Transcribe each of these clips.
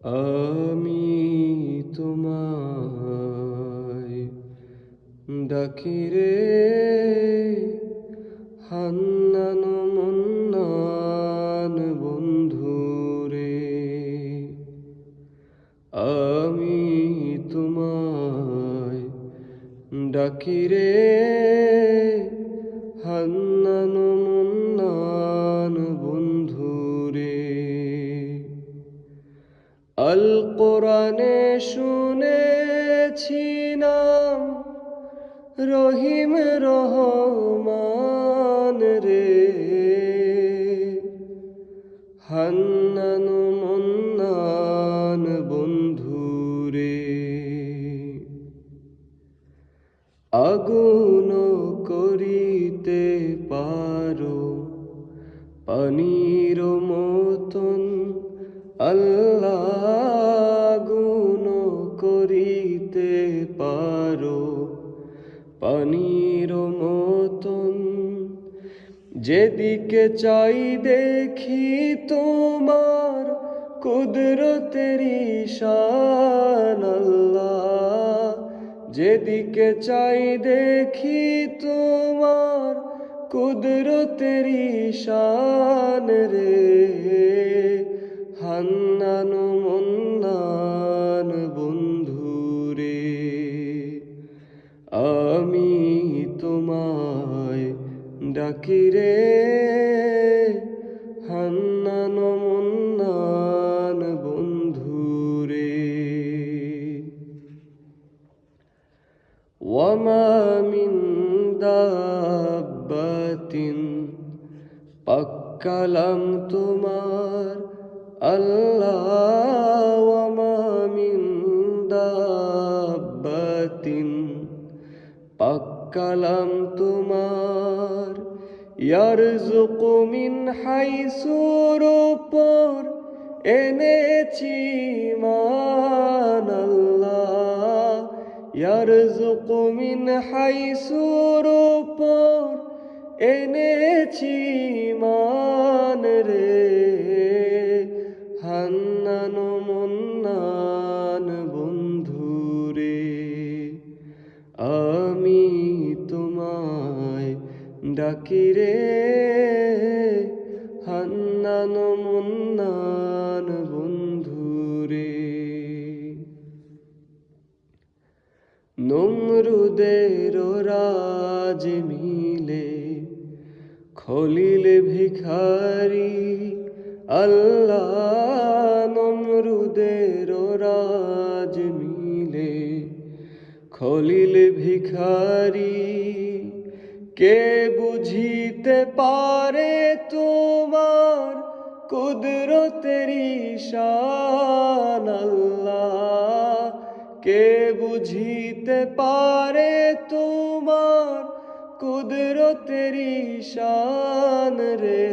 আমি তোমায় ডাকি রে হান্নান মন্নান বন্ধু আমি তোমায় ডাকি আল কোরআনে শুনেছি নাম রহিম রহমান রে। হান্নান মন্নান বন্ধু রে। আগুন করিতে পারো, পানির মতন আল্লাহ যেদিকে চাই দেখি তোমার কুদরতের শান আল্লাহ। যেদিকে চাই দেখি তোমার কুদরতের শান রে ডাকি রে হান্নান মন্নান বন্ধুরে ওয়ামামিন দাব্বাতিন পাক্কালাম তোমার আল্লাহ। ওয়ামামিন দাব্বাতিন পাক পাক্কালাম তোমার। ইয়ারজুকু মিন হাইসুর উপর এনেছি মান আল্লাহ ইয়ারজুকু মিন হাইসুর উপর এনেছি মান রে। হান্নান মন্নান বন্ধু রে। আমি তোমায় ডাকি রে হান্নান মন্নান বন্ধু রে নমরুদের রাজ মিলে খলিল ভিখারি আল্লাহ। নমরুদের রাজ মিলে খলিল ভিখারি কে বুঝিতে পারে তোমার কুদরতের শান আল্লাহ? কে বুঝিতে পারে তোমার কুদরতের শান রে?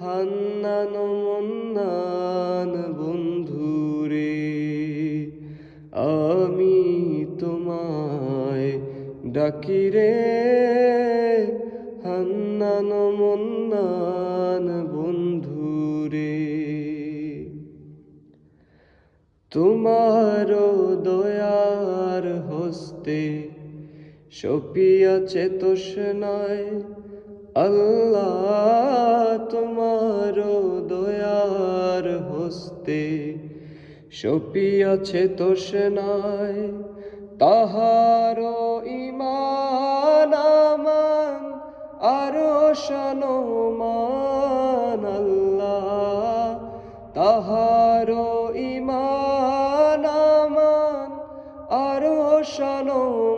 হান্নান মন্নান বন্ধু রে আমি তোমায় ডাকি রে হান্নান মন্নান বন্ধু রে তোমার দয়ার হস্তে সপিয়া সপিয়াছে তোষনায় আল্লাহ তোমার দয়ার হস্তে সপিয়াছে তো সেনায় তাহার ইমান আমান আরও সনমান আল্লাহ। তাহার ইমান আমান আরও সনমান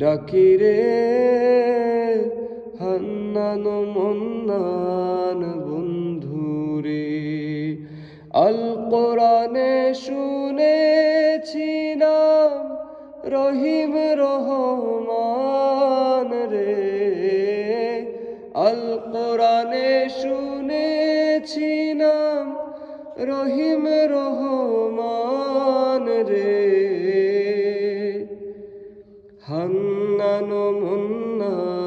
ডাকি রে, হান্নান মন্নান বন্ধু রে। আল কোরআনে শুনেছি নাম, রহিম রহমান রে। আল কোরআনে শুনেছি নাম, রহিম রহমান রে। হান্নান মুন্না।